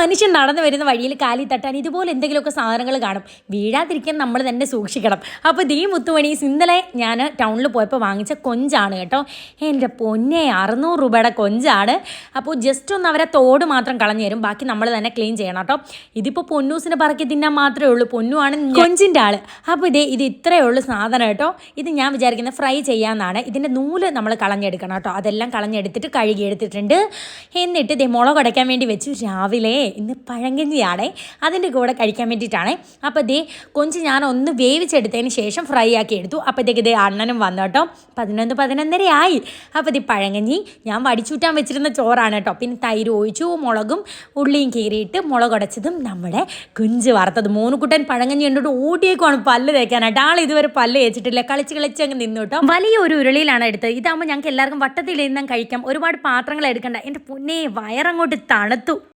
മനുഷ്യൻ നടന്നു വരുന്ന വഴിയിൽ കാലി തട്ടാൻ ഇതുപോലെ എന്തെങ്കിലുമൊക്കെ സാധനങ്ങൾ കാണും. വീഴാതിരിക്കാൻ നമ്മൾ തന്നെ സൂക്ഷിക്കണം. അപ്പോൾ ദീ മുത്തുമണീസ് ഇന്നലെ ഞാൻ ടൗണിൽ പോയപ്പോൾ വാങ്ങിച്ച കൊഞ്ചാണ് കേട്ടോ. എന്റെ പൊന്നെ അറുന്നൂറ് രൂപയുടെ കൊഞ്ചാണ്. അപ്പോൾ ജസ്റ്റ് ഒന്ന് അവരെ തോട് മാത്രം കളഞ്ഞു തരും. ബാക്കി നമ്മൾ തന്നെ ക്ലീൻ ചെയ്യണം കേട്ടോ. ഇതിപ്പോൾ പൊന്നൂസിന് പറക്കി തിന്നാൻ മാത്രമേ ഉള്ളൂ. പൊന്നുവാണ് കൊഞ്ചിന്റെ ആൾ അപ്പോൾ ഇതേ ഇത് ഇത്രയേ ഉള്ളൂ സാധനം കേട്ടോ. ഇത് ഞാൻ വിചാരിക്കുന്നത് ഫ്രൈ ചെയ്യാമെന്നാണ്. ഇതിന്റെ നൂൽ നമ്മൾ കളഞ്ഞെടുക്കണം കേട്ടോ. അതെല്ലാം കളഞ്ഞെടുത്തിട്ട് കഴുകി എടുത്തിട്ടുണ്ട് എന്നിട്ട് ഇതേ മുളക് അടയ്ക്കാൻ വേണ്ടി വെച്ചു. രാവിലെ ഇന്ന് പഴങ്കഞ്ഞിയാണ്. അതിന്റെ കൂടെ കഴിക്കാൻ വേണ്ടിയിട്ടാണ്. അപ്പോൾ ദേ കൊഞ്ച് ഞാൻ ഒന്ന് വേവിച്ചെടുത്തതിന് ശേഷം ഫ്രൈ ആക്കി എടുത്തു. അപ്പോഴത്തേക്ക് ഇതേ അണ്ണനും വന്നു കേട്ടോ. പതിനൊന്ന് പതിനൊന്നര ആയി. അപ്പോൾ ഇത് പഴങ്കഞ്ഞി ഞാൻ വടിച്ചൂറ്റാൻ വെച്ചിരുന്ന ചോറാണ് കേട്ടോ. പിന്നെ തൈര് ഒഴിച്ചു മുളകും ഉള്ളിയും കീറിയിട്ട് മുളക് ഉടച്ചതും നമ്മുടെ കുഞ്ച് വറുത്തത്. മൂന്നുകുട്ടൻ പഴങ്കഞ്ഞി കണ്ടിട്ട് ഓടിയേക്കുവാണ് പല്ല് തേക്കാനായിട്ട് ആൾ ഇതുവരെ പല്ല് തേച്ചിട്ടില്ല. കളിച്ച് കളിച്ച് അങ്ങ് നിന്നു കേട്ടോ. വലിയ ഒരു ഉരുളിയിലാണ് എടുത്തത്. ഇതാകുമ്പോൾ ഞങ്ങൾക്ക് എല്ലാവർക്കും വട്ടത്തിൽ ഇരുന്നാൽ കഴിക്കാം. ഒരുപാട് പാത്രങ്ങൾ എടുക്കണ്ട. എന്റെ പൊന്നേ വയറങ്ങോട്ട് തണുത്തു.